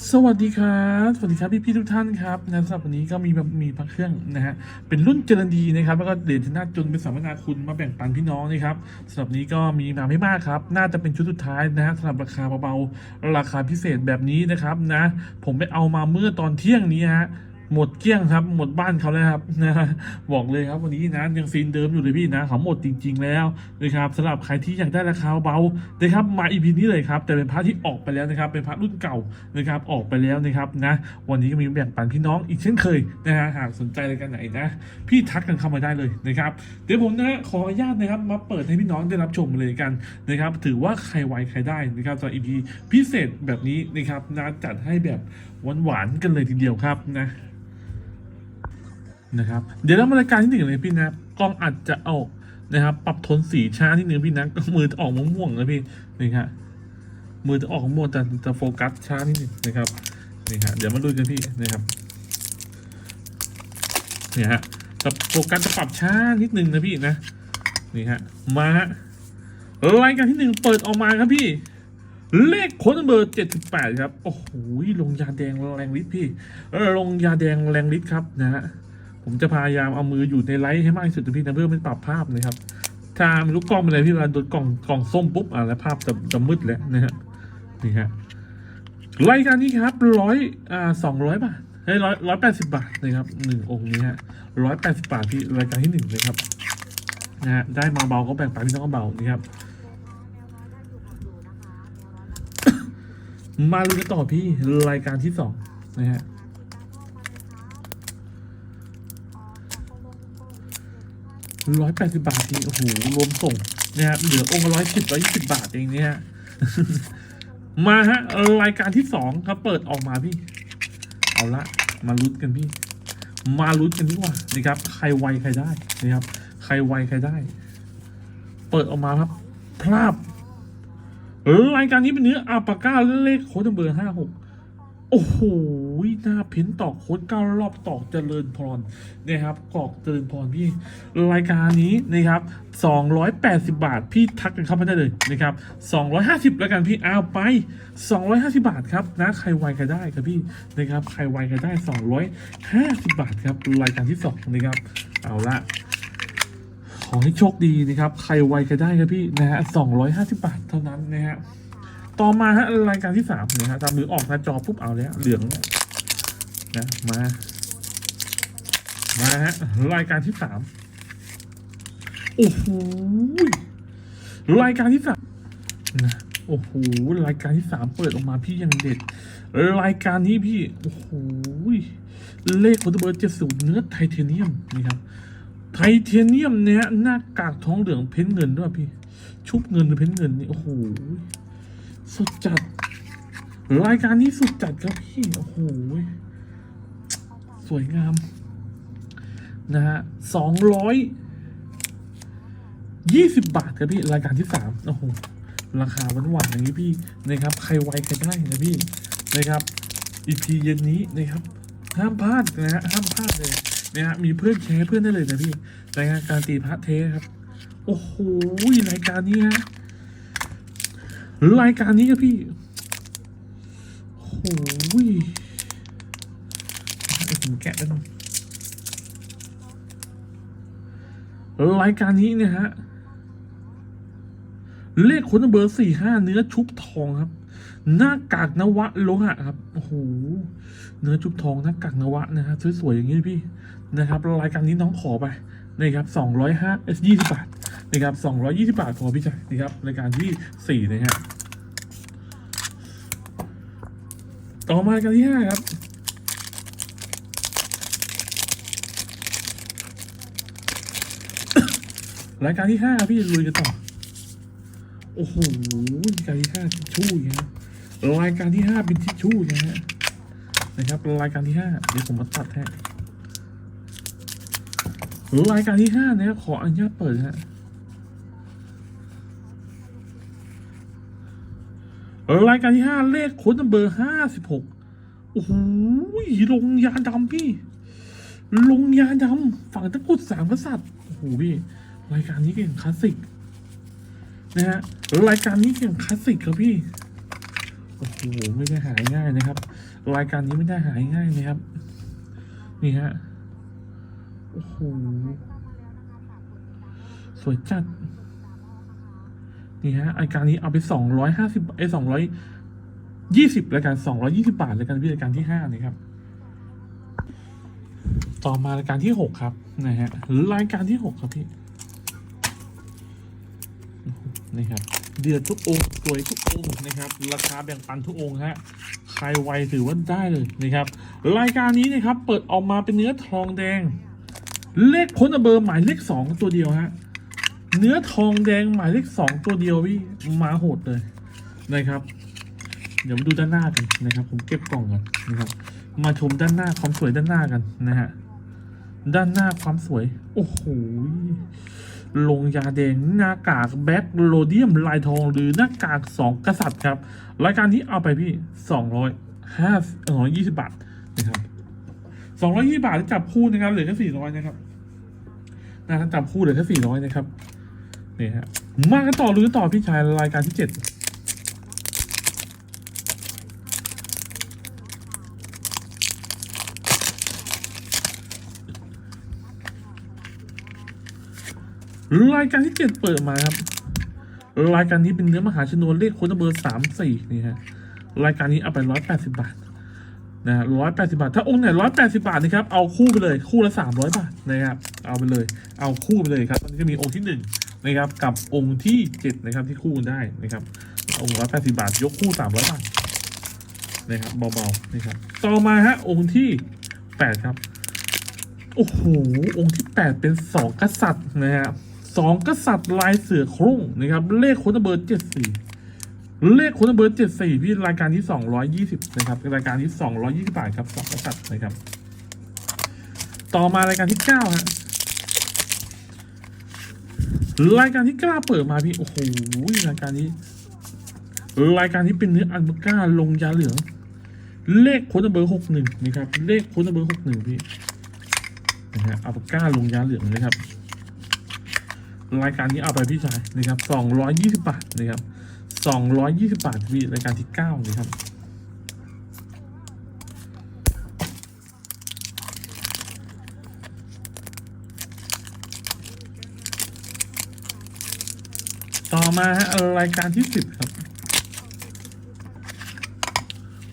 สวัสดีครับ สวัสดีครับพี่พี่ๆทุกท่านครับนะสำหรับวันนี้ก็มีมีพักเครื่องนะฮะ เป็นรุ่นเจริญดีนะครับ แล้วก็เด่นชนะจนเป็นสัมมนาคุณมาแบ่งปันพี่น้องนะครับสำหรับนี้ก็มีมาไม่มากครับ น่าจะเป็นชุดสุดท้ายนะฮะสำหรับราคาเบาๆ ราคาพิเศษแบบนี้นะครับนะ ผมไปเอามาเมื่อตอนเที่ยงนี้ฮะ หมดเกลี้ยงครับ หมดบ้านเขาแล้วครับนะบอกเลยครับวันนี้นะยังซีนเดิมอยู่เลยพี่นะเขาหมดจริง ๆ แล้วนะครับสำหรับใครที่อยากได้ราคาเบานะครับมาอีพีนี้เลยครับแต่เป็นพระที่ออกไปแล้วนะครับเป็นพระรุ่นเก่านะครับออกไปแล้วนะครับนะวันนี้ก็มีแบ่งปันพี่น้องอีกเช่นเคยนะฮะหากสนใจรายการไหนนะพี่ทักกันเข้ามาได้เลยนะครับเดี๋ยวผมนะฮะขออนุญาตนะครับมาเปิดให้พี่น้องได้รับชมเลยกันนะครับถือว่าใครไวใครได้นะครับสำหรับอีพีพิเศษแบบนี้นะครับนะจัดให้แบบหวานๆกันเลยทีเดียวครับนะ นะครับ เดี๋ยวเรามารายการที่หนึ่งเลยพี่นะกล้องอาจจะออกนะครับ ปรับโทนสีช้าที่หนึ่งพี่นะก็มือจะออกม่วงๆนะพี่นี่ครับมือจะออกม่วงแต่จะโฟกัสช้านิดหนึ่งนะครับนี่ครับเดี๋ยวมาดูกันพี่นะครับเนี่ยฮะแต่โฟกัสจะปรับช้านิดนึงนะพี่นะนี่ฮะมาฮะรายการที่หนึ่งเปิดออกมาครับพี่ เลขโค้ดเบอร์เจ็ดสิบแปดครับ โอ้โหลงยาแดงแรงฤทธิ์พี่ลงยาแดงแรงฤทธิ์ครับนะฮะ ผมจะพยายามเอามืออยู่ในไลท์ให้มากที่สุดนะพี่นะเพื่อไม่ปรับภาพนะครับ ถ้าไม่รู้กล้องเป็นอะไรพี่เวลาโดนกล่องกล่องส้มปุ๊บอะแล้วภาพจะจะมืดแล้วนะฮะนี่ฮะรายการนี้ครับร้อยอ่าสองร้อยบาทเฮ้ยร้อยร้อยแปดสิบาทนะครับหนึ่งองค์นี้ฮะร้อยแปดสิบาทพี่รายการที่หนึ่งเลยครับนะฮะได้มาเบาก็แบ่งไปพี่น้องก็เบานี่ครับมาลุ้นกันต่อพี่รายการที่สองนะฮะ ร้อยแปดสิบาททีโอ้โหรวมส่งนะครับเหลือองค์ร้อยสิบร้อยยี่สิบาทเองเนี่ยมาฮะรายการที่สองครับเปิดออกมาพี่ เอาละมาลุ้นกันพี่ มาลุ้นกันดีกว่านะครับ ใครไวใครได้นะครับ ใครไวใครได้ เปิดออกมาครับพลาบรายการนี้เป็นเนื้ออาปาก้าเลขโค้ดเบอร์ห้าหกโอ้โห หน้าเพ้นตอกโค้ดเก้ารอบตอกเจริญพรนะครับกอกเจริญพรพี่รายการนี้นะครับ 280 บาท พี่ทักกันเข้ามาได้เลยนะครับ 250 แล้วกันพี่เอาไป 250 บาทครับนะใครไวใครได้ครับพี่นะครับใครไวใครได้ 250 บาทครับรายการที่สองนะครับเอาละขอให้โชคดีนะครับ ใครไวใครได้ครับพี่นะฮะ250 บาทเท่านั้นนะฮะต่อมาฮะรายการที่สามนี่ยฮะตามมือออกหน้าจอปุ๊บเอาแล้วเหลือง นะมา มาฮะรายการที่สามโอ้โหรายการที่สามนะโอ้โหรายการที่สามเปิดออกมาพี่ยังเด็ด รายการนี้พี่โอ้โหเลขคอนเบอร์เจ็ดสิบเนื้อไทเทเนียมนี่ครับไทเทเนียมเนี่ยหน้ากากท้องเหลืองเพ้นเงินด้วยพี่ ชุบเงินหรือเพ้นเงินนี่โอ้โหสุดจัด รายการนี้สุดจัดครับพี่โอ้โห วยงาม นะฮะสองร้อยยี่สิบบาทครับพี่ รายการที่สามโอ้โห ราคาหวานๆอย่างนี้พี่นะครับ ใครไวใครได้นะพี่นะครับ อีพีเย็นนี้นะครับ ห้ามพลาดนะฮะห้ามพลาดเลยนะฮะมีเพื่อนแชร์เพื่อนได้เลยนะพี่รายการการตีพระเทครับ โอ้โหรายการนี้ฮะรายการนี้ครับพี่โอ้ยให้ ผมแกะได้หรายการนี้เนี่ยฮะ เลขคนเบอร์สี่ห้าเนื้อชุบทองครับ หน้ากากนวะโลหะครับ โอ้โห เนื้อชุบทองหน้ากากนวะนะฮะสวยๆอย่างนี้พี่นะครับ รายการนี้น้องขอไปนะครับสองร้อยห้าเอสยี่สิบบาทนะครับสองร้อยยี่สิบาทพอพี่ชายนะครับรายการที่สี่นะฮะ ต่อมากันที่ห้าครับ รายการที่ห้าพี่ลุยกันต่อ โอ้โหรายการที่ห้าทิชชู่อย่างเงี้ยรายการที่ห้าเป็นทิชชู่อย่างเงี้ยนะครับรายการที่ห้าเดี๋ยวผมมาตัดให้รายการที่ห้านะครับขออนุญาตเปิดฮะรายการที่ห้าเลขโค้ดนัมเบอร์ห้าสิบหกโอ้โหลงยาดำพี่ ลงยาดำฝั่งตะกุดสามกษัตริย์โอ้โหพี่ รายการนี้เก่งคลาสสิกนะฮะรายการนี้เก่งคลาสสิกครับพี่โอ้โหไม่ได้หายง่ายนะครับ รายการนี้ไม่ได้หายง่ายนะครับ นี่ฮะโอ้โหสวยจัดนี่ฮะรายการนี้เอาไปสองร้อยห้าสิบไอสองร้อยยี่สิบรายการสองร้อยี่สิบาทรายการพี่รายการที่ห้านะครับ ต่อมารายการที่หกครับนะฮะรายการที่หกครับพี่ นี่ครับเดือดทุกองค์สวยทุกองค์นะครับ ราคาแบ่งปันทุกองค์ฮะใครไวถือว่าได้เลยนะครับ รายการนี้นะครับเปิดออกมาเป็นเนื้อทองแดง เลขพ้นเบอร์หมายเลขสองตัวเดียวฮะเนื้อทองแดงหมายเลขสองตัวเดียวพี่มาโหดเลยนะครับ เดี๋ยวมาดูด้านหน้ากันนะครับ ผมเก็บกล่องก่อนนะครับ มาชมด้านหน้าความสวยด้านหน้ากันนะฮะด้านหน้าความสวย โอ้โห ลงยาแดงหน้ากากแบ็คโรเดียมลายทองหรือหน้ากาก 2 กษัตริย์ครับ รายการที่เอาไปพี่ 200 5 220 บาทนะครับ220 บาทจับคู่นะครับเหลือแค่400 นะครับนะจับคู่เหลือแค่400 นะครับนี่ฮะมากันต่อหรือต่อพี่ชายรายการที่ 7 รายการที่เจ็ดเปิดมาครับ รายการนี้เป็นเนื้อมหาชนวนเลขค้ดเบอร์สามสี่นี่ฮะ รายการนี้เอาไปร้อยแปดสิบบาทนะร้อยแปดสิบาท ถ้าองค์ไหนร้อยแปดสิบาทนะครับ เอาคู่ไปเลย คู่ละสามร้อยบาทนะครับ เอาไปเลย เอาคู่ไปเลยครับตอนนี้จะมีองค์ที่หนึ่งนะครับ กับองค์ที่เจ็ดนะครับ ที่คู่ได้นะครับ องค์ร้อยแปดสิบาท ยกคู่สามร้อยบาทนะครับ เบาๆนะครับ ต่อมาฮะ องค์ที่แปดครับ โอ้โห องค์ที่แปดเป็นสองกษัตริย์นะครับ สองกษัตริย์ลายเสือโคร่งนะครับ เลขโค้ดเบอร์เจ็ดสี่เลขโค้ดเบอร์เจ็ดสี่พี่รายการที่สองร้อยยี่สิบนะครับรายการที่สองร้อยยี่สิบบาทครับสองกษัตริย์นะครับ ต่อมารายการที่เก้าฮะรายการที่เก้าเปิดมาพี่โอ้โหรายการนี้ รายการนี้เป็นเนื้ออัลบาก้าลงยาเหลือง เลขโค้ดเบอร์หกหนึ่งนะครับ เลขโค้ดเบอร์หกหนึ่งพี่นะฮะอัลปาก้าลงยาเหลืองนะครับ รายการนี้เอาไปพี่ชายนะครับสองร้อยยี่สิบาทนะครับสองร้อยยี่สิบาทพี่รายการที่เก้านะครับต่อมาฮะรายการที่สิบครับ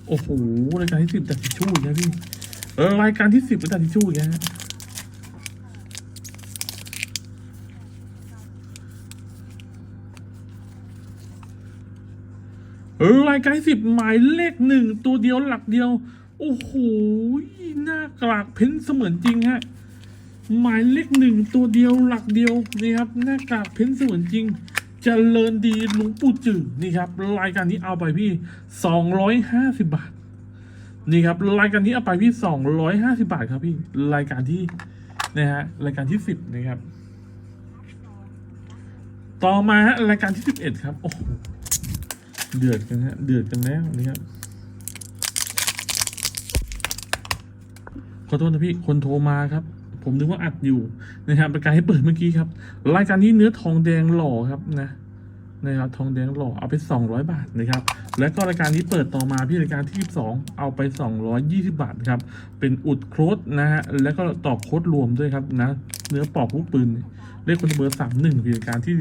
โอ้โหรายการที่สิบแต่ทิชชู่อีกนะพี่รายการที่สิบเป็นแต่ทิชชู่อีกนะ ฮะรายการสิบหมายเลขหนึ่งตัวเดียวหลักเดียว โอ้โหหน้ากลากเพ้นเสมือนจริงฮะหมายเลขหนึ่งตัวเดียวหลักเดียวนี่ครับหน้ากากเพ้นเสมือนจริงจเจริญดีหลวงปู่จืดนี่ครับรายการนี้เอาไปพี่สองร้อยห้าสิบบาท นี่ครับรายการนี้เอาไปพี่สองร้อยห้าสิบาทครับพี่รายการที่นะฮะรายการที่สิบนะครับ ต่อมาฮะรายการที่สิบเอ็ดครับโอ้โห เดือดกันฮะ เดือดกันแล้วนะครับ ขอโทษนะพี่ คนโทรมาครับ ผมนึกว่าอัดอยู่นะครับป็นการให้เปิดเมื่อกี้ครับ รายการนี้เนื้อทองแดงหล่อครับนะนะครับทองแดงหล่อเอาไป 200 บาทนะครับ แล้วก็รายการนี้เปิดต่อมาพี่รายการที่2เอาไป 220 บาทครับ เป็นอุดโค้ดนะฮะ แล้วก็ต่อโค้ดรวมด้วยครับนะ เนื้อปอกลูกปืนเลขคนเบอร์สามหนึ่งพี่รายการที่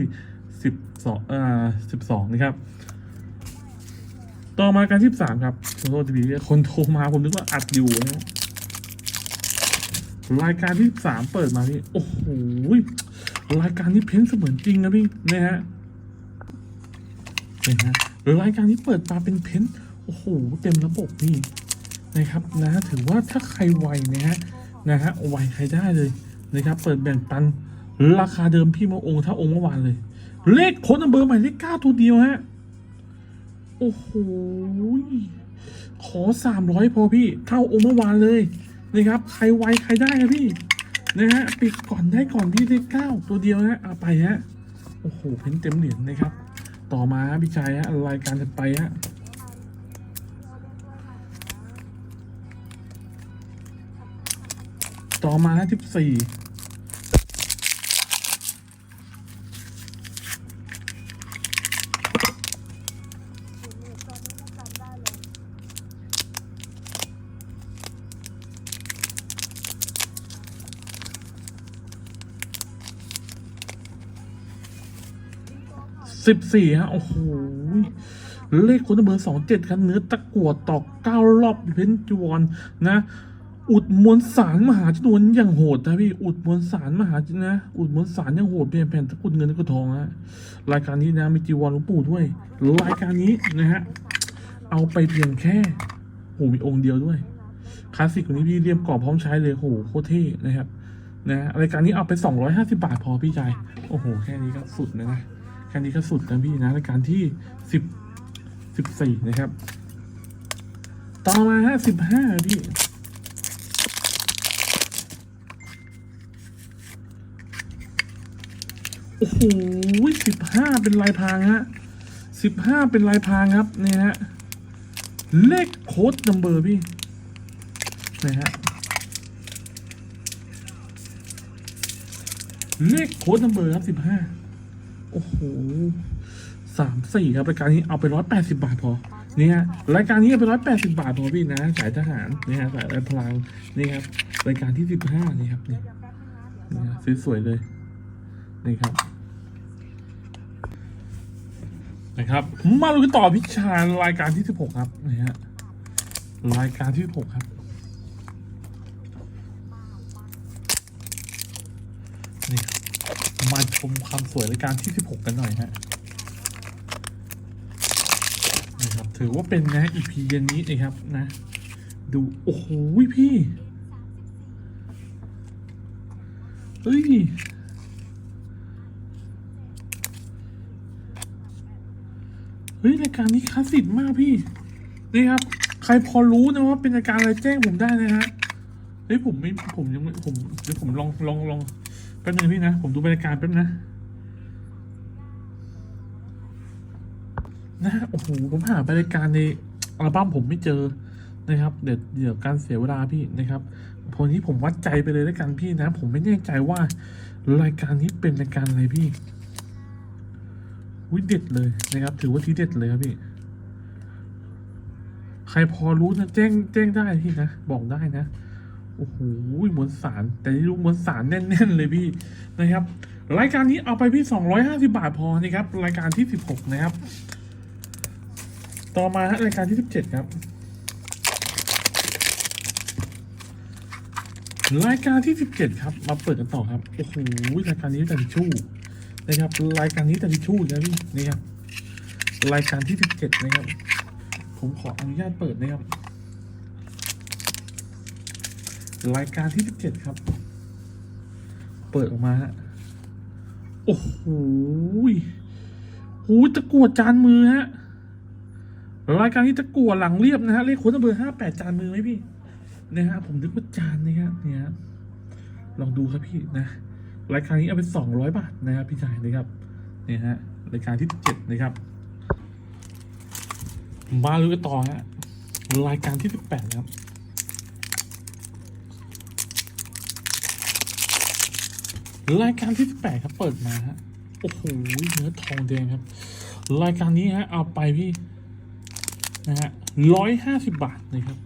สิบสองอ่าสิบสองนะครับ ต่อมาการที่สามครับขอโทษทีคนโทรมาผมนึกว่าอัดอยู่นะฮะรายการที่สามเปิดมาพี่โอ้โหรายการนี้เพ้นเสมือนจริงนะพี่นะฮะนะฮะรายการนี้เปิดมาเป็นเพ้นโอ้โหเต็มระบบพี่นะครับนะถือว่าถ้าใครไวนะฮะนะฮะไวใครได้เลยนะครับ เปิดแบ่งปันราคาเดิมพี่มาองค์เท่าองค์เมื่อวานเลย เลขค้นเบอร์ใหม่เลขเก้าตัวเดียวฮะ โอ้โห ขอสามร้อยพอพี่ เท่าองค์เมื่อวานเลยนะครับ ใครไวใครได้ครับพี่ นะฮะ ปิดก่อนได้ก่อนพี่เลขเก้าตัวเดียวฮะเอาไปฮะ โอ้โห เพ้นเต็มเหรียญนะครับ ต่อมาพี่ชายฮะรายการจะไปฮะต่อมาที่สี่ สิบสี่ฮะ โอ้โห เลขคนเบอร์สองเจ็ดครับเนื้อตะกั่วตอกเก้ารอบเพนจวนนะ อุดมวลสารมหาจำนวนอย่างโหดนะพี่ อุดมวลสารมหาจนะ อุดมวลสารอย่างโหดเป็นแผ่นตะกุดเงินตะกุดทองฮะ รายการนี้นะมีจีวรหลวงปู่ด้วย รายการนี้นะฮะ เอาไปเพียงแค่โหมีองค์เดียวด้วย คลาสสิกกว่านี้พี่เรียมกรอบพร้อมใช้เลยโหโคตรเท่นะครับนะรายการนี้เอาไป 250 บาทพอพี่ชาย โอ้โห แค่นี้ก็สุดแล้วนะ แค่นี้ก็สุดนะพี่นะรายการที่10 14นะครับ ต่อมาฮะ15พี่โอ้โหสิบห้าเป็นลายพรางฮะสิบห้าเป็นลายพรางครับเนี่ยฮะ เลขโค้ดนัมเบอร์พี่นะฮะ เลขโค้ดนัมเบอร์ครับสิบห้า อ้โหสามสี่ครับรายการนี้เอาไปร้อยแปดสิบาทพอเนี่ฮะรายการนี้เอาไปร้อยแปดสิบาทพอพี่นะสายทหารเนี่ฮะสายพลังนี่ครับรายการที่สิบห้านี่ครับนี่นี่ฮะสวยๆเลยนี่ครับนะครับ มาลุยกันต่อพิชารายการที่สิบหกครับนี่ฮะรายการที่สิบหกครับ มาชมความสวยรายการที่ 16 กันหน่อยฮะนะครับถือว่าเป็นนะ EP เย็นนี้นะครับนะ ดู โอ้โหพี่ เฮ้ยเฮ้ยรายการนี้คลาสสิกมากพี่ นี่ครับ ใครพอรู้นะว่าเป็นรายการอะไรแจ้งผมได้นะฮะเฮ้ยผมไม่ผมยังไม่ผมเดี๋ยวผมลองลองลอง แป๊บนึงพี่นะ ผมดูบรรยากาศแป๊บนะ นะโอ้โหผมหาบรรยากาศในอัลบั้มผมไม่เจอนะครับ เดี๋ยวเดี๋ยวการเสียเวลาพี่นะครับพอนี้ผมวัดใจไปเลยแล้วกันพี่นะ ผมไม่แน่ใจว่ารายการนี้เป็นรายการอะไรพี่วิเด็ดเลยนะครับ ถือว่าทีเด็ดเลยครับพี่ ใครพอรู้นะแจ้งแจ้งได้พี่นะ บอกได้นะ โอ้โหมวลสาร แต่ที่รู้มวลสารแน่น ๆ เลยพี่นะครับ รายการนี้เอาไปพี่สองร้อยห้าสิบาทพอนะครับ รายการที่สิบหกนะครับ ต่อมาฮะรายการที่สิบเจ็ดครับ รายการที่สิบเจ็ดครับ มาเปิดกันต่อครับ โอ้โหรายการนี้แต่ทิชชู่นะครับ รายการนี้แต่ทิชชู่นะพี่นี่ครับรายการที่สิบเจ็ดนะครับ ผมขออนุญาตเปิดนะครับ รายการที่สิบเจ็ดครับ เปิดออกมาฮะโอ้โหหูตะกรวดจานมือฮะ รายการที่ตะกรวดหลังเรียบนะฮะเลขโค้ดเบอร์ห้าแปดจานมือไหมพี่นะฮะผมนึกว่าจานนะฮะเนี่ยฮะลองดูครับพี่นะ รายการนี้เอาไปสองร้อยบาทนะครับพี่ชายนะครับเนี่ยฮะรายการที่เจ็ดนะครับ มาลุยกันต่อฮะรายการที่สิบแปดครับ รายการที่สิบแปดครับเปิดมาฮะโอ้โหเนื้อทองแดงครับ รายการนี้ฮะเอาไปพี่นะฮะร้อยห้าสิบบาทนะครับ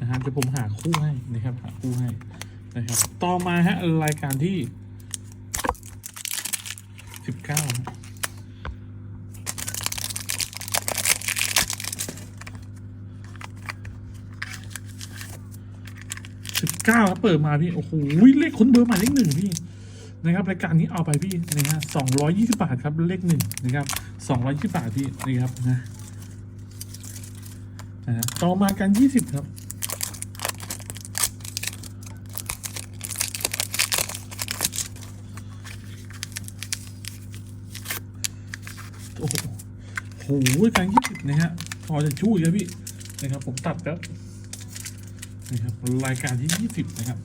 นะฮะเดี๋ยวผมหาคู่ให้นะครับหาคู่ให้นะครับ ต่อมาฮะรายการที่สิบเก้าสิบเก้าครับเปิดมาพี่ โอ้โหเลขค้นเบอร์หมายเลขหนึ่งพี่ นะครับรายการนี้เอาไปพี่นะฮะสองร้อยยี่สิบาทครับเลขหนึ่งนะครับสองร้อยยี่สิบาทพี่นะครับนะนะฮะต่อมากันยี่สิบครับโอ้โหโหการยี่สิบนะฮะพอจะช่วยแล้วพี่นะครับผมตัดแล้วนะครับรายการที่ยี่สิบนะครับ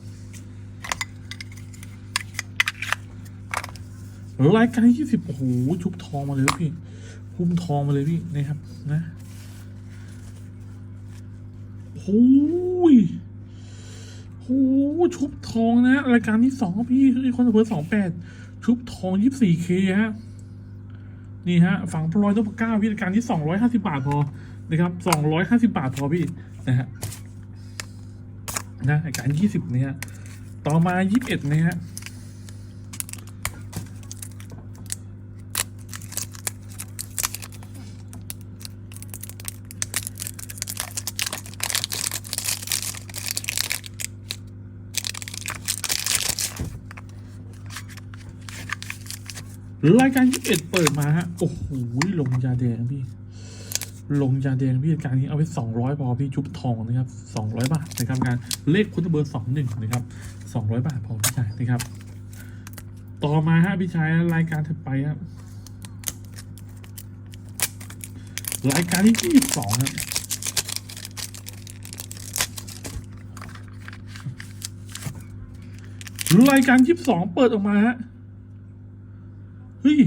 รายการที่ยี่สิบโอ้โหชุบทองมาเลยพี่หุ้มทองมาเลยพี่นะครับนะโอ้ยโอ้โหชุบทองนะ รายการที่สองพี่คือคนเสิร์สองแปดชุบทองยี่สี่เคฮะนี่ฮะฝั่งพลอยนพเก้าพี่รายการที่สองร้อยห้าสิบาทพอนะครับสองร้อยห้าสิบาทพอพี่นะฮะนะรายการยี่สิบเนี่ยต่อมายี่สิบเอ็ดนะ รายการยี่สิบเอ็ดเปิดมาฮะ โอ้โห ลงยาแดงพี่ ลงยาแดงพี่การนี้เอาไปสองร้อยพอพี่ชุบทองนะครับสองร้อยบาทนะครับการเลขคุณเบอร์สองหนึ่งนะครับสองร้อยบาทพอพี่ชายนะครับ ต่อมาฮะพี่ชายรายการถัดไปครับรายการที่ยี่สิบสองครับรายการยี่สิบสองเปิดออกมาฮะ ฮ้ย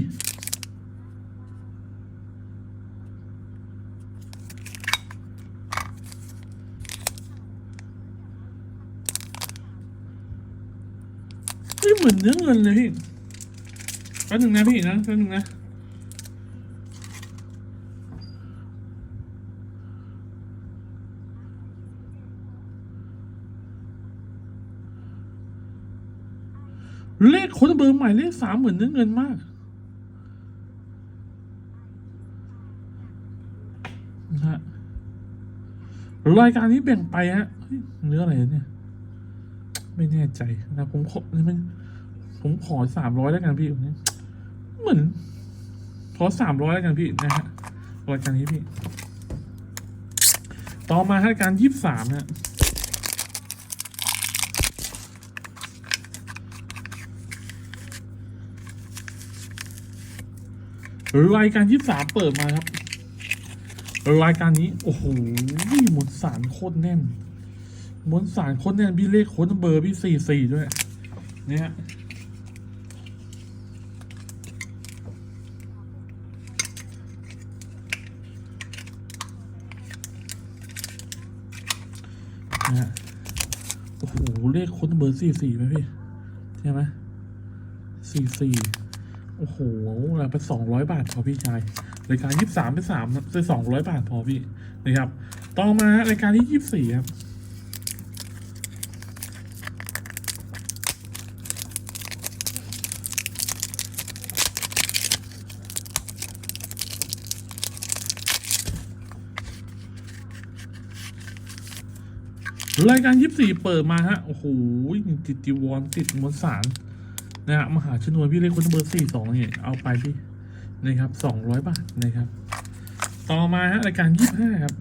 เฮ้ยเหมือนเนื้อเงินเลยพี่แป๊บหนึงนะพี่นะแป๊บหนึงนะเลขคนเบอร์ใหม่เลขสามเหมือนเนื้อเงินมากนะฮะ รายการนี้แบ่งไปฮะเนื้ออะไรเนี่ย ไม่แน่ใจนะผมขอนี่มันผมขอสามร้อยแล้วกันพี่เหมือนขอสามร้อยแล้วกันพี่นะฮะรายการนี้พี่ ต่อมารายการยี่สิบสามฮะรายการที่สามเปิดมาครับ รายการนี้ โอ้โหมวลสารโคตรแน่นมวลสารโคตรแน่นพี่เลขโค้ดเบอร์พี่สี่สี่ด้วย เนี่ยโอ้โห เลขโค้ดเบอร์สี่สี่ไหมพี่ ใช่ไหมสี่สี่โอ้โหเราไปสองร้อยบาทพอพี่ชาย รายการยี่สิบสามไปสามไปสองร้อยบาทพอพี่นะครับ ต่อมารายการที่ยี่สิบสี่ครับรายการยี่สี่เปิดมาฮะ โอ้โหติดจีวรติดมวลสารนะฮะมหาชนวนพี่เลขคนเบอร์สี่สองเนี่ยเอาไปพี่ นะครับสองร้อยบาทนะครับ ต่อมาฮะรายการยี่ห้าครับ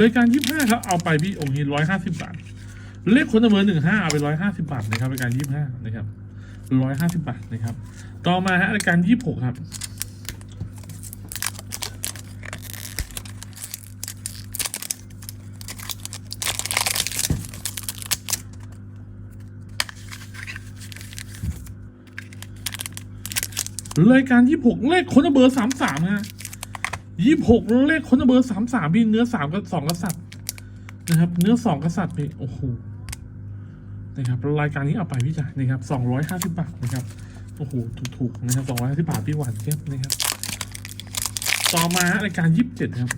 รายการยี่ห้าครับเอาไปพี่องค์นี้ร้อยห้าสิบบาท เลขคนเบอร์หนึ่งห้าเอาไปร้อยห้าสิบาทนะครับรายการยี่ห้านะครับร้อยห้าสิบาทนะครับ ต่อมาฮะรายการยี่หกครับ รายการยี่หกเลขคนเบอร์สามสามฮะยี่หกเลขคนเบอร์สามสามพี่เนื้อสามกับสองกษัตริย์นะครับ เนื้อสองกษัตริย์พี่โอ้โหนะครับรายการนี้เอาไปพี่จ่ายนะครับสองร้อยห้าสิบบาทนะครับโอ้โหถูกๆนะครับสองร้อยห้าสิบบาทพี่หวานเจี๊ยบนะครับ ต่อมารายการยี่สิบเจ็ดครับ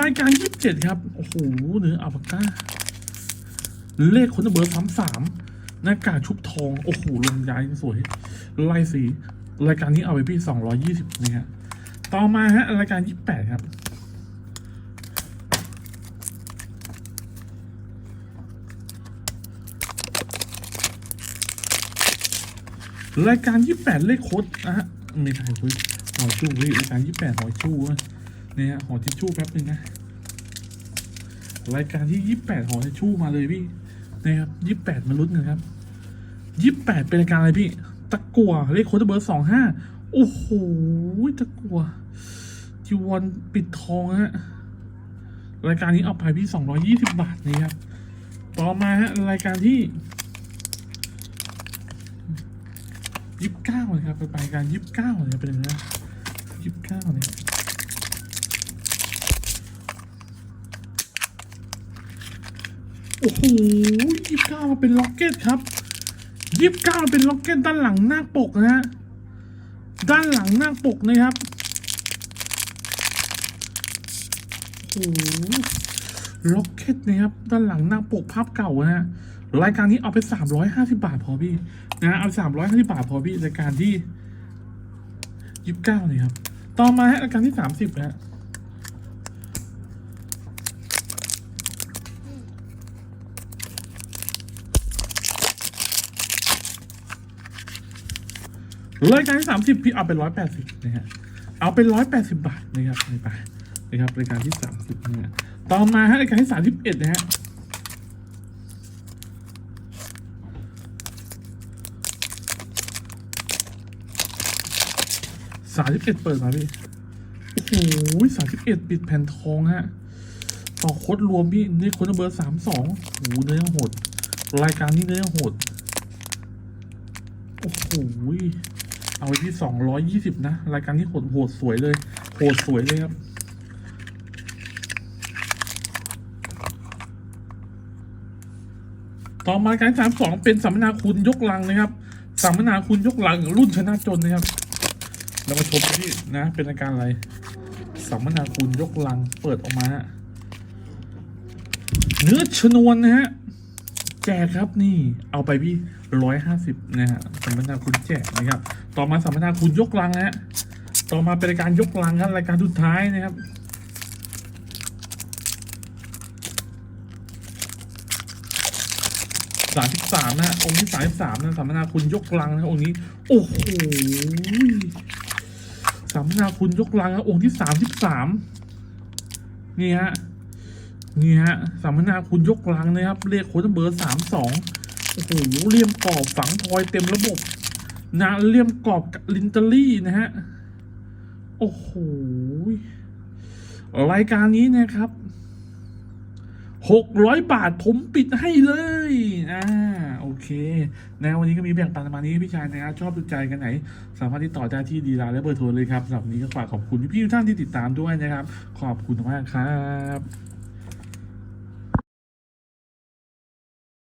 รายการยี่สิบเจ็ดครับ โอ้โหเนื้ออัลปาก้า เลขคนเบอร์สามสาม หน้ากากชุบทอง โอ้โหลงย้ายสวยลายสี รายการนี้เอาไปพี่สองร้อยี่สิบนะฮะต่อมาฮะ รายการยี่แปดครับรายการยี่แปดเลขโค้ดนะฮะไม่ใช่เฮ้ยหอชู่เฮ้ยรายการยี่แปดหอชู่อะเนี่ยฮะหอทิชชู่แป๊บนึงนะ รายการที่ยี่แปดหอทิชชู่มาเลยพี่นะครับยี่แปดมาลุ้นกันครับ ยี่แปดเป็นรายการอะไรพี่ ตะกัวเลขโค้ดเบอร์สองห้าโอ้โห ตะกัวจีวอนปิดทองฮะ รายการนี้เอาไปพี่สองร้อยี่สิบบาทนะครับ ต่อมาฮะ รายการที่ยี่สิบเก้านะครับไปรายการยี่สิบเก้าเนี่ยเป็นยังไงยี่สิบเก้าเนี่ยโอ้โหยี่สิบเก้ามาเป็นล็อกเก็ตครับ ยี่สิบเก้าเป็นล็อกเก็ตด้านหลังหน้าปกนะฮะด้านหลังหน้าปกนะครับโอ้ล็อกเก็ตนะครับด้านหลังหน้าปกภาพเก่านะฮะรายการนี้เอาไปสามร้อยห้าสิบาทพอพี่นะเอาสามร้อยห้าสิบาทพอพี่รายการที่ยี่สิบเก้าเลยครับ ต่อมาฮะรายการที่สามสิบนะฮะ รายการที่สามสิบพี่เอาเป็นร้อยแปดสิบนะฮะเอาเป็นร้อยแปดสิบบาทนะครับไปนะครับรายการที่สามสิบนะฮะต่อมาฮะรายการที่สามสิบเอ็ดนะฮะสามสิบเอ็ดเปิดมาพี่ โอ้โหสามสิบเอ็ดปิดแผ่นทองฮะ ต่อโคดรวมพี่นี่โคดเบอร์สามสองโอ้โหเนื้อโหด รายการนี้เนื้อโหด โอ้โห เอาไว้ที่สองร้อยยี่สิบนะ รายการนี้โหดโหดสวยเลยโหดสวยเลยครับต่อมาการสามสองเป็นสัมมนาคุณยกลังนะครับ สัมมนาคุณยกลังรุ่นชนะจนนะครับ เรามาชมที่นะ เป็นรายการอะไร สัมมนาคุณยกลังเปิดออกมาฮะเนื้อชนวนนะฮะแจกครับนี่เอาไปพี่ร้อยห้าสิบนะฮะสัมมนาคุณแจกนะครับ ต่อมาสัมมนาคุณยกลังนะฮะต่อมาเป็นรายการยกลังครับรายการสุดท้ายนะครับสามสิบสามนะองค์ที่สามสิบสามนะสัมมนาคุณยกลังนะองค์นี้ โอ้โหสัมมนาคุณยกลังนะองค์ที่สามสิบสามนี่ฮะนี่ฮะสัมมนาคุณยกลังนะครับเลขโค้ดเบอร์สามสองโอ้โหเลี่ยมกรอบฝังพลอยเต็มระบบ นะเลี่ยมกรอบลินเตอรี่นะฮะ โอ้โห รายการนี้นะครับหกร้อยบาทผมปิดให้เลย อ่า โอเค นะวันนี้ก็มีแบ่งปันประมาณนี้พี่ชายนะครับชอบดูใจกันไหน สามารถติดต่อได้ที่ดีลน์และเบอร์โทรเลยครับสำหรับนนี้ก็ฝากขอบคุณพี่ๆทุกท่านที่ติดตามด้วยนะครับ ขอบคุณมากครับ